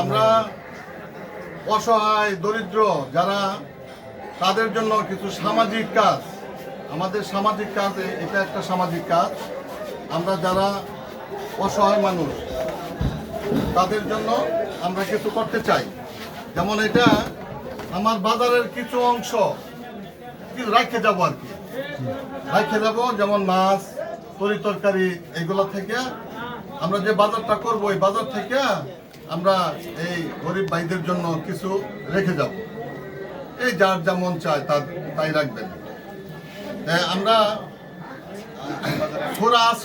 আমরা অসহায়, দরিদ্র যারা, তাদের জন্য কিছু সামাজিক কাজ। আমাদের সামাজিক কাজ, এটা একটা সামাজিক কাজ। আমরা যারা অসহায় মানুষ, তাদের জন্য আমরা কিছু করতে চাই। যেমন এটা আমার বাজারের কিছু অংশ রাখে যাব আর কি। রাখে যাব, যেমন মাছ, তরি তরকারি এইগুলো থেকে আমরা যে বাজারটা করব এই বাজার থেকে আমরা এই গরিব ভাইদের জন্য কিছু রেখে যাব। এই যার যেমন চায় তার তাই রাখবেন। আমরা ঘোরা আস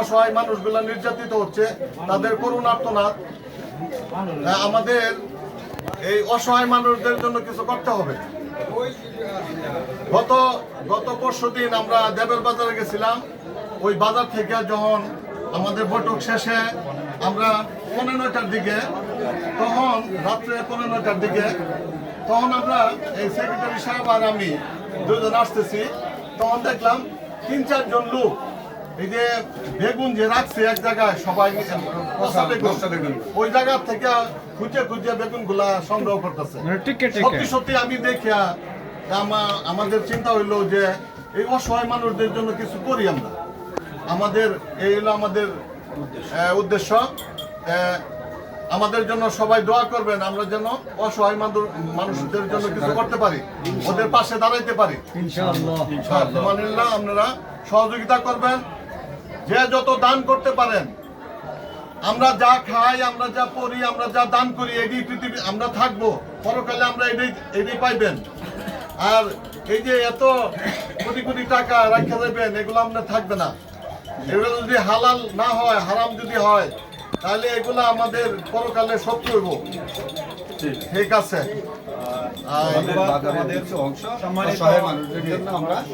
অসহায় মানুষগুলো নির্যাতিত হচ্ছে তাদের করুণার্তনাদ এ, আমাদের এই অসহায় মানুষদের জন্য কিছু করতে হবে। গত গত পরশু দিন আমরা দেবের বাজারে গেছিলাম। ওই বাজার থেকে যখন আমাদের বৈঠক শেষে আমরা পনেরো নয়টার দিকে তখন রাত্রে পনেরো নয়টার দিকে তখন আমরা এই সেক্রেটারি সাহেব আর আমি দুজন আসতেছি। তখন দেখলাম তিন চারজন লোক এই যে বেগুন যে রাখছে এক জায়গায় সবাই ওই জায়গা থেকে খুঁজে খুঁজে বেগুনগুলা সংগ্রহ করতেছে। মানে। সত্যি সত্যি আমি দেখিয়া আমাদের চিন্তা হইল যে এই অসহায় মানুষদের জন্য কিছু করি আমরা। আমাদের এই হলো আমাদের উদ্দেশ্য। আমাদের জন্য সবাই দোয়া করবেন আমরা যেন অসহায় মানুষ- মানুষদের জন্য কিছু করতে পারি ওদের পাশে দাঁড়াইতে পারি। ইনশাআল্লাহ। আপনারা সহযোগিতা করবেন যে যত দান করতে পারেন আমরা যা খাই আমরা যা পড়ি আমরা যা দান করি এটি পৃথিবী আমরা থাকব পরকালে আমরা এটাই এটাই পাইবেন। আর এই যে এত কোটি কোটি টাকা রাখা দেবেন এগুলো আপনার থাকবে না। এগুলো যদি হালাল না হয় হারাম যদি হয় তাহলে এগুলো আমাদের পরকালে শত্রু হইব ঠিক আছে।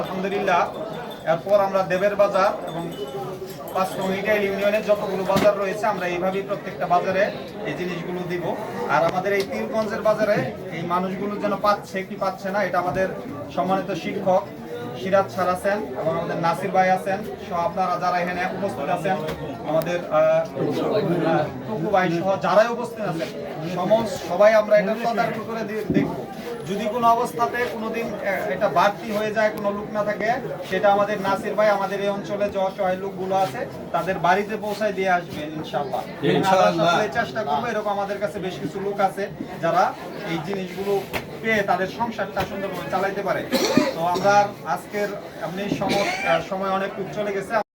আলহামদুলিল্লাহ এরপর আমরা দেবের বাজার এবং পাঁচ নং রিটাইল ইউনিয়নের যতগুলো বাজার রয়েছে আমরা এইভাবেই প্রত্যেকটা বাজারে এই জিনিসগুলো দিব। আর আমাদের এই পীরগঞ্জের বাজারে এই মানুষগুলো যেন পাচ্ছে কি পাচ্ছে না এটা আমাদের সম্মানিত শিক্ষক সিরাজ স্যার আছেন এবং আমাদের নাসির ভাই আছেন। সহ আপনারা যারা এখানে উপস্থিত আছেন আমাদের টুকু ভাই সহ যারাই উপস্থিত আছেন সমস্ত সবাই আমরা এটা তদারকি করে দেখব। যদি কোনো অবস্থাতে কোনোদিন এটা বাড়তি হয়ে যায় কোনো লোক না থাকে সেটা আমাদের নাসির ভাই আমাদের এই অঞ্চলে যে অসহায় লোকগুলো আছে তাদের বাড়িতে পৌঁছায় দিয়ে আসবেন ইনশাআল্লাহ। চেষ্টা করব এরকম আমাদের কাছে বেশ কিছু লোক আছে যারা এই জিনিসগুলো পেয়ে তাদের সংসারটা সুন্দরভাবে চালাইতে পারে। তো আমরা আজকের এমনি সময় অনেক উচ্চ গেছে